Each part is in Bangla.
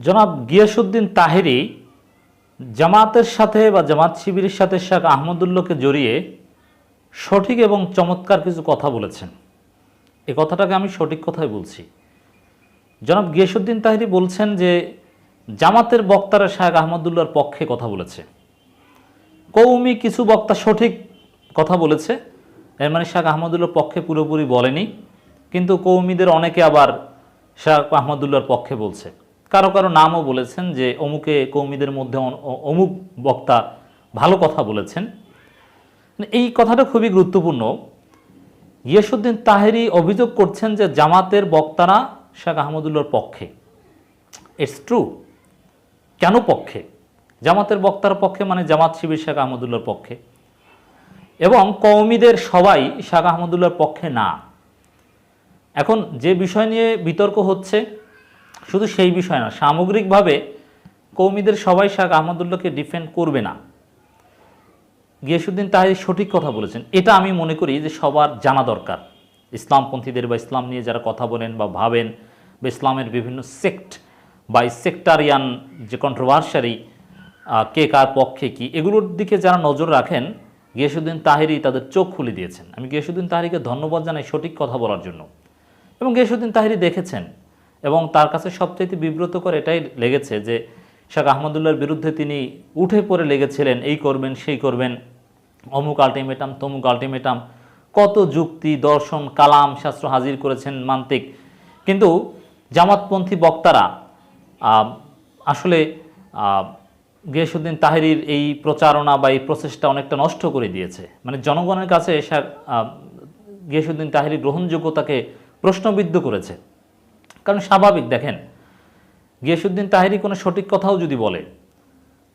জনাব গিয়াসুদ্দিন তাহেরি জামাতের সাথে বা জামাত শিবিরের সাথে শেখ আহমদুল্লাহকে জড়িয়ে সঠিক এবং চমৎকার কিছু কথা বলেছেন। এ কথাটাকে আমি সঠিক কথাই বলছি। জনাব গিয়াসুদ্দিন তাহেরি বলছেন যে, জামাতের বক্তারা শেখ আহমদুল্লাহর পক্ষে কথা বলেছে। কৌমি কিছু বক্তা সঠিক কথা বলেছে। এর মানে শেখ আহমদুল্লাহর পক্ষে পুরোপুরি বলেনি। কিন্তু কৌমিদের অনেকে আবার শেখ আহমদুল্লাহর পক্ষে বলছে। কারও কারও নামও বলেছেন যে অমুকে কৌমিদের মধ্যে অমুক বক্তা ভালো কথা বলেছেন। এই কথাটা খুবই গুরুত্বপূর্ণ। ইয়েসুদ্দিন তাহেরি অভিযোগ করছেন যে জামাতের বক্তারা শেখ আহমদুল্লাহর পক্ষে। ইটস ট্রু কেন পক্ষে? জামাতের বক্তার পক্ষে মানে জামাত শিবির শেখ আহমদুল্লাহর পক্ষে। এবং কৌমিদের সবাই শেখ আহমদুল্লাহর পক্ষে না। এখন যে বিষয় নিয়ে বিতর্ক হচ্ছে শুধু সেই বিষয় না, সামগ্রিকভাবে কৌমিদের সবাই শেখ আহমদুল্লাহকে ডিফেন্ড করবে না। গিয়াসুদ্দিন তাহের সঠিক কথা বলেছেন। এটা আমি মনে করি যে সবার জানা দরকার। ইসলামপন্থীদের বা ইসলাম নিয়ে যারা কথা বলেন বা ভাবেন বা ইসলামের বিভিন্ন সেক্ট বা সেক্টারিয়ান যে কন্ট্রোভার্সারি কে কার পক্ষে কি, এগুলোর দিকে যারা নজর রাখেন গিয়াসুদ্দিন তাহেরি তাদের চোখ খুলে দিয়েছেন। আমি গিয়াসুদ্দিন তাহেরিকে ধন্যবাদ জানাই সঠিক কথা বলার জন্য। এবং গিয়াসুদ্দিন তাহেরি দেখেছেন এবং তার কাছে সবচাইতে বিব্রত করে এটাই লেগেছে যে শেখ আহমদুল্লাহর বিরুদ্ধে তিনি উঠে পড়ে লেগেছিলেন, এই করবেন, সেই করবেন, অমুক আলটিমেটাম তমুক আলটিমেটাম কত যুক্তি, দর্শন, কালাম শাস্ত্র হাজির করেছেন মান্তিক। কিন্তু জামাতপন্থী বক্তারা আসলে গিয়াসুদ্দিন তাহেরির এই প্রচারণা বা এই প্রচেষ্টা অনেকটা নষ্ট করে দিয়েছে। মানে জনগণের কাছে গিয়াসুদ্দিন তাহেরির গ্রহণযোগ্যতাকে প্রশ্নবিদ্ধ করেছে। কারণ স্বাভাবিক, দেখেন। গিয়াসুদ্দিন তাহেরি কোনো সঠিক কথাও যদি বলে,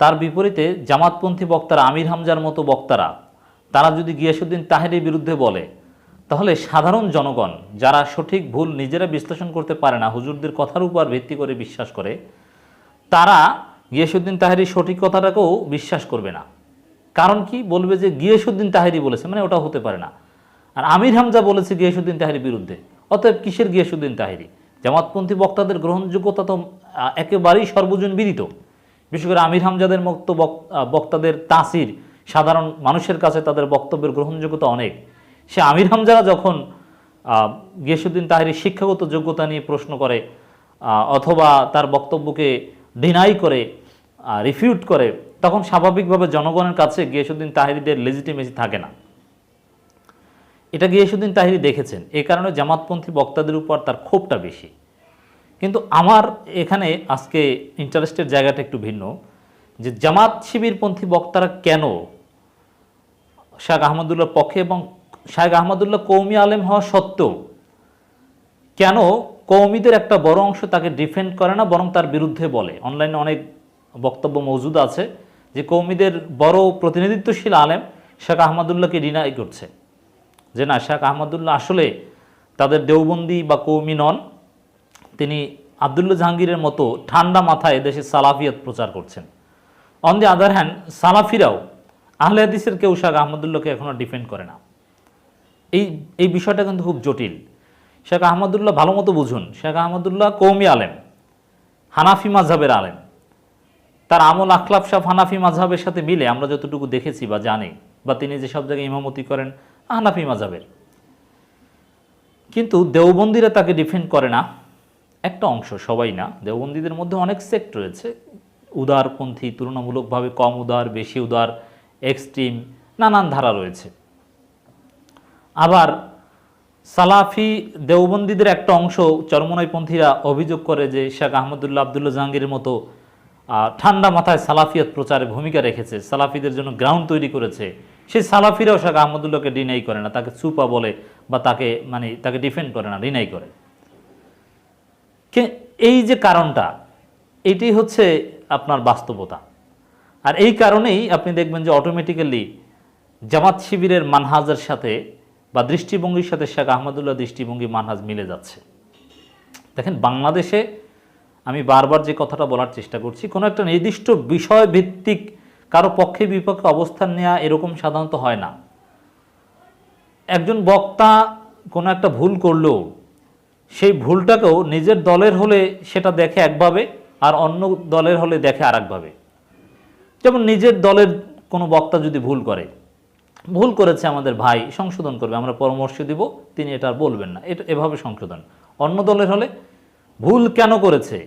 তার বিপরীতে জামাতপন্থী বক্তারা, আমির হামজার মতো বক্তারা, তারা যদি গিয়াসুদ্দিন তাহেরির বিরুদ্ধে বলে, তাহলে সাধারণ জনগণ যারা সঠিক ভুল নিজেরা বিশ্লেষণ করতে পারে না, হুজুরদের কথার উপর ভিত্তি করে বিশ্বাস করে, তারা গিয়াসুদ্দিন তাহেরি সঠিক কথাটাকেও বিশ্বাস করবে না। কারণ কি? বলবে যে গিয়াসুদ্দিন তাহেরি বলেছে মানে ওটা হতে পারে না। আর আমির হামজা বলেছে গিয়াসুদ্দিন তাহেরির বিরুদ্ধে, অতএব কিসের গিয়াসুদ্দিন তাহেরি? জামাতপন্থী বক্তাদের গ্রহণযোগ্যতা তো একেবারেই সর্বজন বিদিত। বিশেষ করে আমির হামজাদের মতো বক- বক্তাদের তাসির, সাধারণ মানুষের কাছে তাদের বক্তব্যের গ্রহণযোগ্যতা অনেক। সে আমির হামজারা যখন গিয়াসুদ্দিন তাহেরির শিক্ষাগত যোগ্যতা নিয়ে প্রশ্ন করে অথবা তার বক্তব্যকে ডিনাই করে রিফিউট করে, তখন স্বাভাবিকভাবে জনগণের কাছে গিয়াসুদ্দিন তাহেরিদের লেজিটিমেসি থাকে না। এটা গিয়াসুদ্দিন তাহিরি দেখেছেন। এই কারণে জামাতপন্থী বক্তাদের উপর তার ক্ষোভটা বেশি। কিন্তু আমার এখানে আজকে ইন্টারেস্টের জায়গাটা একটু ভিন্ন, যে জামাত শিবিরপন্থী বক্তারা কেন শেখ আহমদুল্লাহর পক্ষে এবং শেখ আহমদুল্লাহ কৌমি আলেম হওয়া সত্ত্বেও কেন কৌমিদের একটা বড় অংশ তাকে ডিফেন্ড করে না, বরং তার বিরুদ্ধে বলে? অনলাইনে অনেক বক্তব্য মজুদ আছে যে কৌমিদের বড় প্রতিনিধিত্বশীল আলেম শেখ আহমদুল্লাহকে ডিনাই করছে। যে না, শেখ আহমদুল্লাহ আসলে তাদের দেওবন্দি বা কৌমি নন। তিনি আবদুল্লাহ জাহাঙ্গীরের মতো ঠান্ডা মাথায় দেশে সালাফিয়াত প্রচার করছেন। অন দি আদার হ্যান্ড সালাফিরাও আহলে হাদিসের কেউ শেখ আহমদুল্লাহকে এখনও ডিফেন্ড করে না। এই এই বিষয়টা কিন্তু খুব জটিল। শেখ আহমদুল্লাহ ভালো মতো বুঝুন, শেখ আহমদুল্লাহ কৌমি আলেম, হানাফি মাঝহাবের আলেম। তার আমল আখলাফ সাহ হানাফি মাঝহাবের সাথে মিলে আমরা যতটুকু দেখেছি বা জানি বা তিনি যে সব জায়গায় ইমামতি করেন হানাফি মাঝহাবের কিন্তু দেওবন্দিরা তাকে ডিফেন্ড করে না, একটা অংশ, সবাই না, দেওবন্দীদের মধ্যে অনেক সেক্ট রয়েছে। উদারপন্থী, তুলনামূলকভাবে কম উদার, বেশি উদার এক্সট্রিম নানান ধারা রয়েছে। আবার সালাফি দেওবন্দীদের একটা অংশ, চরমনাইপন্থীরা অভিযোগ করে যে শেখ আহমদুল্লাহ আবদুল্লাহ জাহাঙ্গীরের মতো ঠান্ডা মাথায় সালাফিয়াত প্রচারে ভূমিকা রেখেছে, সালাফিদের জন্য গ্রাউন্ড তৈরি করেছে। সেই সালাফিরাও শেখ আহমদুল্লাহকে ডিনাই করে না, তাকে চুপা বলে বা তাকে মানে তাকে ডিফেন্ড করে না ডিনাই করে। এই যে কারণটা, এটি হচ্ছে আপনার বাস্তবতা। আর এই কারণেই আপনি দেখবেন যে অটোমেটিক্যালি জামাত শিবিরের মানহাজের সাথে বা দৃষ্টিভঙ্গির সাথে শেখ আহমদুল্লাহ দৃষ্টিভঙ্গি মানহাজ মিলে যাচ্ছে। দেখেন, বাংলাদেশে আমি বারবার যে কথাটা বলার চেষ্টা করছি, কোনো একটা নির্দিষ্ট বিষয় ভিত্তিক কারও পক্ষে বিপক্ষে অবস্থান নেওয়া এরকম সাধারণত হয় না। একজন বক্তা কোনো একটা ভুল করলেও সেই ভুলটাকেও নিজের দলের হলে সেটা দেখে একভাবে আর অন্য দলের হলে দেখে আর একভাবে যেমন নিজের দলের কোনো বক্তা যদি ভুল করে, ভুল করেছে আমাদের ভাই, সংশোধন করবে, আমরা পরামর্শ দিব, তিনি এটা আর বলবেন না, এটা এভাবে সংশোধন। অন্য দলের হলে ভুল কেন করেছে,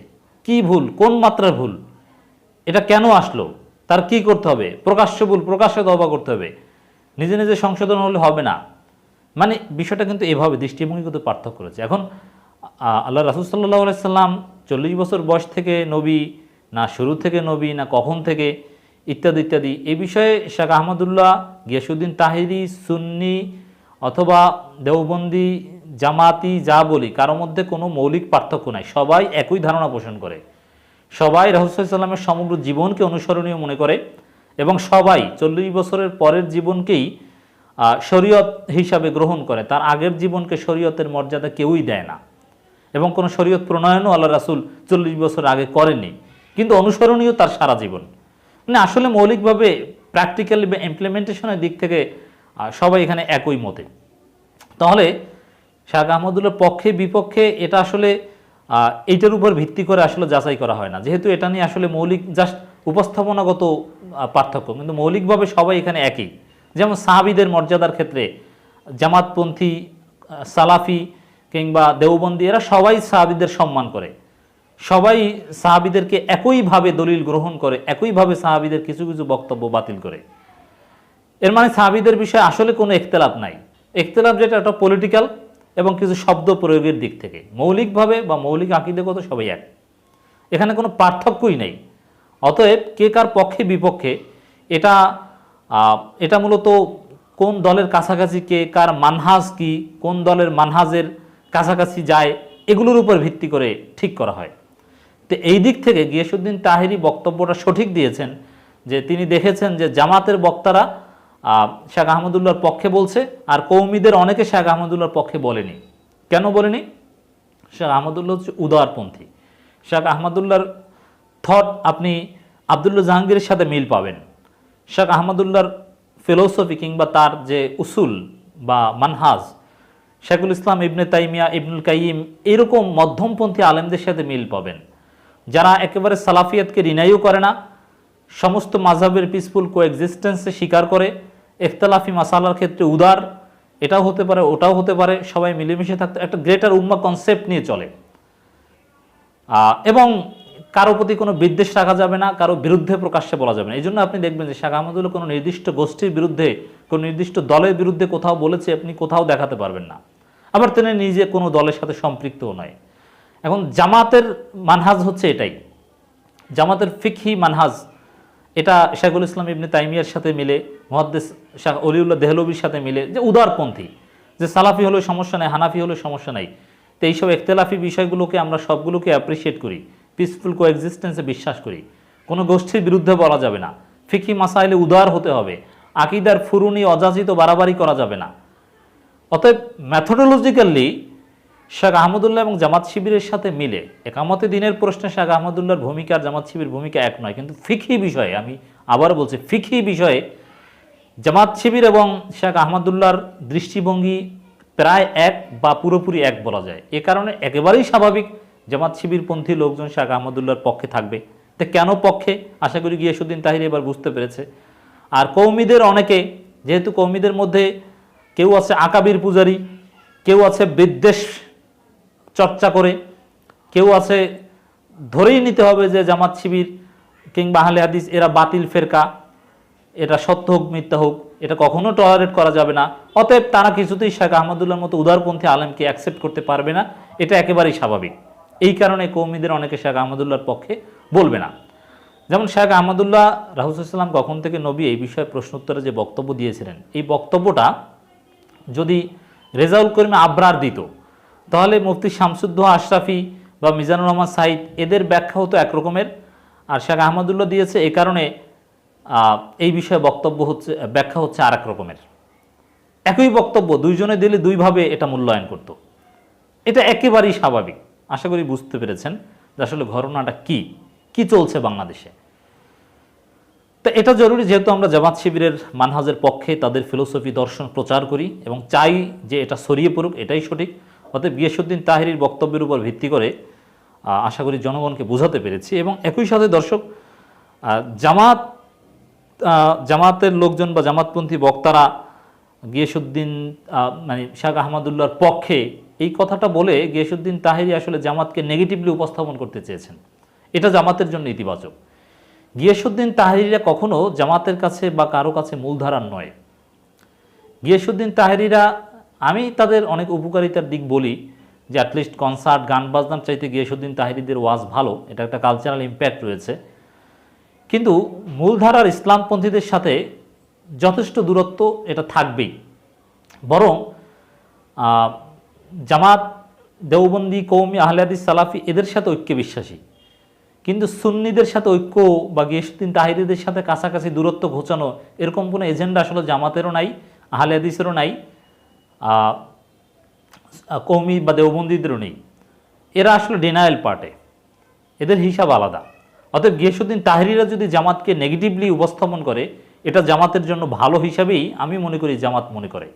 কি ভুল, কোন মাত্রার ভুল, এটা কেন আসলো? তার কি করতে হবে? প্রকাশ্য ভুল, প্রকাশ্যে দবা করতে হবে। নিজে নিজে সংশোধন হলে হবে না। মানে বিষয়টা কিন্তু এভাবে দৃষ্টিভঙ্গি কিন্তু পার্থক্য রয়েছে এখন আল্লাহ রাসুল সাল্লাহ আলাইসাল্লাম চল্লিশ বছর বয়স থেকে নবী, না শুরু থেকে নবী, না কখন থেকে, ইত্যাদি ইত্যাদি, এ বিষয়ে শেখ আহমদুল্লাহ গিয়াসুদ্দিন তাহিরি, সুন্নি অথবা দেওবন্দি, জামাতি যা বলি, কারও মধ্যে কোনো মৌলিক পার্থক্য নাই। সবাই একই ধারণা পোষণ করে। সবাই রহস্যামের সমগ্র জীবনকে অনুসরণীয় মনে করে এবং সবাই চল্লিশ বছরের পরের জীবনকেই শরীয়ত হিসাবে গ্রহণ করে। তার আগের জীবনকে শরীয়তের মর্যাদা কেউই দেয় না। এবং কোনো শরীয়ত প্রণয়নও আল্লাহ রাসুল চল্লিশ বছর আগে করেনি কিন্তু অনুসরণীয় তার সারা জীবন। মানে আসলে মৌলিকভাবে প্র্যাকটিক্যালি বা ইমপ্লিমেন্টেশনের দিক থেকে সবাই এখানে একই মতে। তাহলে শাহ আহমদুল্লার পক্ষে বিপক্ষে এটা আসলে এইটার উপর ভিত্তি করে আসলে যাচাই করা হয় না। যেহেতু এটা নিয়ে আসলে মৌলিক জাস্ট উপস্থাপনাগত পার্থক্য, কিন্তু মৌলিকভাবে সবাই এখানে একই। যেমন সাহাবিদের মর্যাদার ক্ষেত্রে জামাতপন্থী সালাফি কিংবা দেওবন্দি, এরা সবাই সাহাবিদের সম্মান করে। সবাই সাহাবিদেরকে একইভাবে দলিল গ্রহণ করে, একইভাবে সাহাবিদের কিছু কিছু বক্তব্য বাতিল করে। এর মানে সাহাবিদের বিষয়ে আসলে কোনো একতলাপ নাই। একতলাপ যেটা একটা পলিটিক্যাল এবং কিছু শব্দ প্রয়োগের দিক থেকে। মৌলিকভাবে বা মৌলিক আকিদেগত সবাই এক। এখানে কোনো পার্থক্যই নেই। অতএব কে কার পক্ষে বিপক্ষে এটা এটা মূলত কোন দলের কাছাকাছি কে কার মানহাজ কি, কোন দলের মানহাজের কাছাকাছি যায়, এগুলোর উপর ভিত্তি করে ঠিক করা হয়। তো এই দিক থেকে গিয়াসুদ্দিন তাহেরি বক্তব্যটা সঠিক দিয়েছেন যে তিনি দেখেছেন যে জামাতের বক্তারা শেখ আহমদুল্লাহর পক্ষে বলছে, আর কৌমিদের অনেকে শেখ আহমদুল্লাহর পক্ষে বলেনি। কেন বলেনি? শেখ আহমদুল্লাহ হচ্ছে উদারপন্থী। শেখ আহমদুল্লাহর থট আপনি আবদুল্লাহ জাহাঙ্গীরের সাথে মিল পাবেন। শেখ আহমদুল্লাহর ফিলোসফি কিংবা তার যে উসুল বা মানহাজ, শেখুল ইসলাম ইবনে তাইমিয়া, ইবনুল কাইম এরকম মধ্যমপন্থী আলেমদের সাথে মিল পাবেন। যারা একেবারে সালাফিয়াতকে রিনাইও করে না, সমস্ত মাঝহাবের পিসফুল কো এক্সিস্টেন্সে স্বীকার করে ইখতলাফি মাসালার ক্ষেত্রে উদার, এটাও হতে পারে, ওটাও হতে পারে, সবাই মিলেমিশে থাকতে, একটা গ্রেটার উম্মা কনসেপ্ট নিয়ে চলে। এবং কারও প্রতি কোনো বিদ্বেষ রাখা যাবে না, কারও বিরুদ্ধে প্রকাশ্যে বলা যাবে না। এই জন্য আপনি দেখবেন যে শেখ আহমদুল্লাহ কোনো নির্দিষ্ট গোষ্ঠীর বিরুদ্ধে, কোনো নির্দিষ্ট দলের বিরুদ্ধে কোথাও বলেছে, আপনি কোথাও দেখাতে পারবেন না। আবার তিনি নিজে কোনো দলের সাথে সম্পৃক্তও নয়। এখন জামাতের মানহাজ হচ্ছে এটাই। জামাতের ফিকহি মানহাজ, এটা শেখুল ইসলাম ইবনে তাইমিয়ার সাথে মিলে মহাদ্দেস শাহ অলিউল্লাহ দেহলবির সাথে মিলে যে উদারপন্থী, যে সালাফি হলেও সমস্যা নেই, হানাফি হলেও সমস্যা নাই। তো এইসব একতেলাফি বিষয়গুলোকে আমরা সবগুলোকে অ্যাপ্রিসিয়েট করি পিসফুল কো এক্সিস্টেন্সে বিশ্বাস করি। কোনো গোষ্ঠীর বিরুদ্ধে বলা যাবে না। ফিকি মাসাইলে উদার হতে হবে, আকিদার ফুরুনি অযাচিত বাড়াবাড়ি করা যাবে না। অতএব ম্যাথোডোলজিক্যালি শেখ আহমদুল্লাহ এবং জামাত শিবিরের সাথে মিলে, একামতে দিনের প্রশ্নে শেখ আহমদুল্লাহর ভূমিকা আর জামাত শিবির ভূমিকা এক নয়, কিন্তু ফিকি বিষয়ে, আমি আবার বলছি ফিকি বিষয়ে জামাত শিবির এবং শেখ আহমদুল্লাহর দৃষ্টিভঙ্গি প্রায় এক বা পুরোপুরি এক বলা যায়। এ কারণে একেবারেই স্বাভাবিক জামাত শিবিরপন্থী লোকজন শেখ আহমদুল্লাহর পক্ষে থাকবে। তো কেন পক্ষে? আশা করি গিয়াসুদ্দিন তাহির এবার বুঝতে পেরেছে। আর কৌমিদের অনেকে, যেহেতু কৌমিদের মধ্যে কেউ আছে আকাবির পূজারি, কেউ আছে বিদ্বেষ চর্চা করে, কেউ আছে ধরেই নিতে হবে যে জামাত শিবির কিংবা আহলে হাদিস এরা বাতিল ফেরকা। এটা সত্য হোক, মিথ্যা হোক, এটা কখনো টলারেট করা যাবে না। অতএব তারা কিছুতেই শেখ আহমদুল্লাহর মতো উদারপন্থী আলেমকে অ্যাকসেপ্ট করতে পারবে না। এটা একেবারেই স্বাভাবিক। এই কারণে কৌমিদের অনেকে শেখ আহমদুল্লাহর পক্ষে বলবে না। যেমন শেখ আহমদুল্লাহ রাহুসাল্লাম কখন থেকে নবী এই বিষয়ে প্রশ্নোত্তরে যে বক্তব্য দিয়েছিলেন, এই বক্তব্যটা যদি রেজাউল করিমে আবরার দিত, তাহলে মুফতি শামসুদ্দোহা আশরাফি বা মিজানুর রহমান সাইদ এদের ব্যাখ্যা হতো একরকমের। আর শেখ আহমদুল্লাহ দিয়েছে এ কারণে এই বিষয়ে বক্তব্য হচ্ছে, ব্যাখ্যা হচ্ছে আর রকমের। একই বক্তব্য, দুইজনে দিলে দুইভাবে এটা মূল্যায়ন করত। এটা একেবারেই স্বাভাবিক। আশা করি বুঝতে পেরেছেন যে আসলে ঘটনাটা কি কি চলছে বাংলাদেশে। তো এটা জরুরি, যেহেতু আমরা জামাত শিবিরের মানহাজের পক্ষে তাদের ফিলোসফি দর্শন প্রচার করি এবং চাই যে এটা ছড়িয়ে পড়ুক, এটাই সঠিক। অতএব গিয়াসুদ্দিন তাহিরির বক্তব্যের উপর ভিত্তি করে আশা করি জনগণকে বোঝাতে পেরেছি। এবং একই সাথে দর্শক জামাত জামাতের লোকজন বা জামাতপন্থী বক্তারা গিয়াসুদ্দিন মানে শাহ আহমদুল্লাহর পক্ষে এই কথাটা বলে গিয়াসুদ্দিন তাহেরি আসলে জামাতকে নেগেটিভলি উপস্থাপন করতে চেয়েছেন। এটা জামাতের জন্য ইতিবাচক। গিয়াসুদ্দিন তাহেরিরা কখনো জামাতের কাছে বা কারও কাছে মূলধারার নয়। গিয়াসুদ্দিন তাহেরিরা, আমি তাদের অনেক উপকারিতার দিক বলি, যে অ্যাটলিস্ট কনসার্ট গান বাজনার চাইতে গিয়াসুদ্দিন তাহেরিদের ওয়াজ ভালো, এটা একটা কালচারাল ইম্প্যাক্ট রয়েছে। কিন্তু মূলধারার ইসলামপন্থীদের সাথে যথেষ্ট দূরত্ব এটা থাকবেই। বরং জামাত, দেওবন্দি কৌমি আহলাদিস সালাফি এদের সাথে ঐক্যে বিশ্বাসী কিন্তু সুন্নিদের সাথে ঐক্য বা গিয়াসুদ্দিন তাহিরিদের সাথে কাছাকাছি দূরত্ব ঘোচানো এরকম কোনো এজেন্ডা আসলে জামাতেরও নাই, আহলে হাদিসেরও নাই কৌমি বা দেওবন্দিদেরও নেই। এরা আসলে ডিনায়াল পার্টে এদের হিসাব আলাদা। অতএব গিয়াসুদ্দিন তাহরিরা যদি জামাতকে নেগেটিভলি উপস্থাপন করে, এটা জামাতের জন্য ভালো হিসাবেই আমি মনে করি জামাত মনে করে।